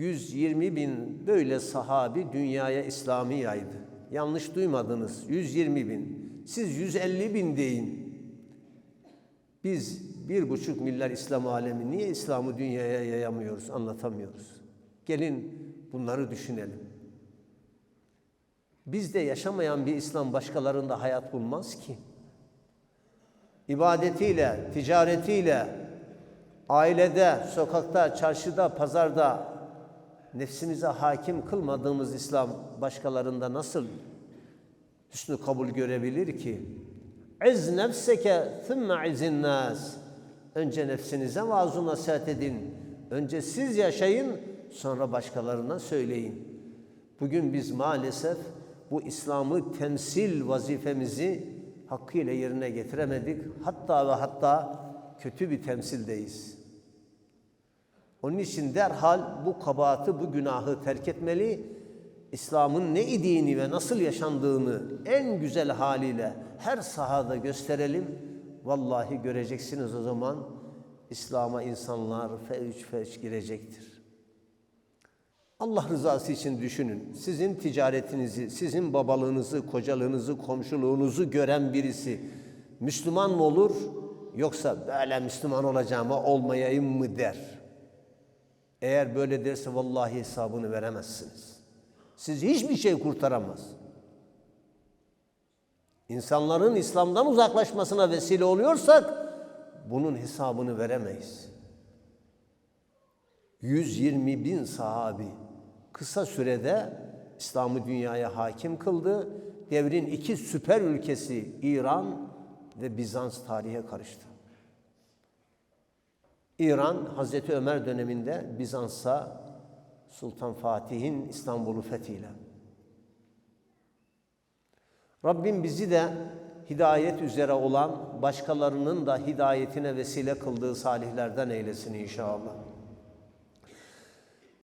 120 bin böyle sahabi dünyaya İslam'ı yaydı. Yanlış duymadınız. 120 bin. Siz 150 bin deyin. Biz bir buçuk milyar İslam alemi niye İslam'ı dünyaya yayamıyoruz, anlatamıyoruz? Gelin bunları düşünelim. Bizde yaşamayan bir İslam başkalarında hayat bulmaz ki. İbadetiyle, ticaretiyle, ailede, sokakta, çarşıda, pazarda nefsimize hakim kılmadığımız İslam başkalarında nasıl hüsnü kabul görebilir ki? İz nefseke thumma izin nas. Önce nefsinize vaaz nasihat edin. Önce siz yaşayın, sonra başkalarına söyleyin. Bugün biz maalesef bu İslam'ı temsil vazifemizi hakkıyla yerine getiremedik. Hatta ve hatta kötü bir temsildeyiz. Onun için derhal bu kabahati, bu günahı terk etmeli. İslam'ın ne idiğini ve nasıl yaşandığını en güzel haliyle her sahada gösterelim. Vallahi göreceksiniz o zaman İslam'a insanlar fevç fevç girecektir. Allah rızası için düşünün. Sizin ticaretinizi, sizin babalığınızı, kocalığınızı, komşuluğunuzu gören birisi Müslüman mı olur yoksa böyle Müslüman olacağıma olmayayım mı der. Eğer böyle derse vallahi hesabını veremezsiniz. Siz hiçbir şey kurtaramaz. İnsanların İslam'dan uzaklaşmasına vesile oluyorsak bunun hesabını veremeyiz. 120 bin sahabi kısa sürede İslam'ı dünyaya hakim kıldı. Devrin iki süper ülkesi İran ve Bizans tarihe karıştı. İran Hazreti Ömer döneminde Bizans'a Sultan Fatih'in İstanbul'u fethiyle. Rabbim bizi de hidayet üzere olan başkalarının da hidayetine vesile kıldığı salihlerden eylesin inşallah.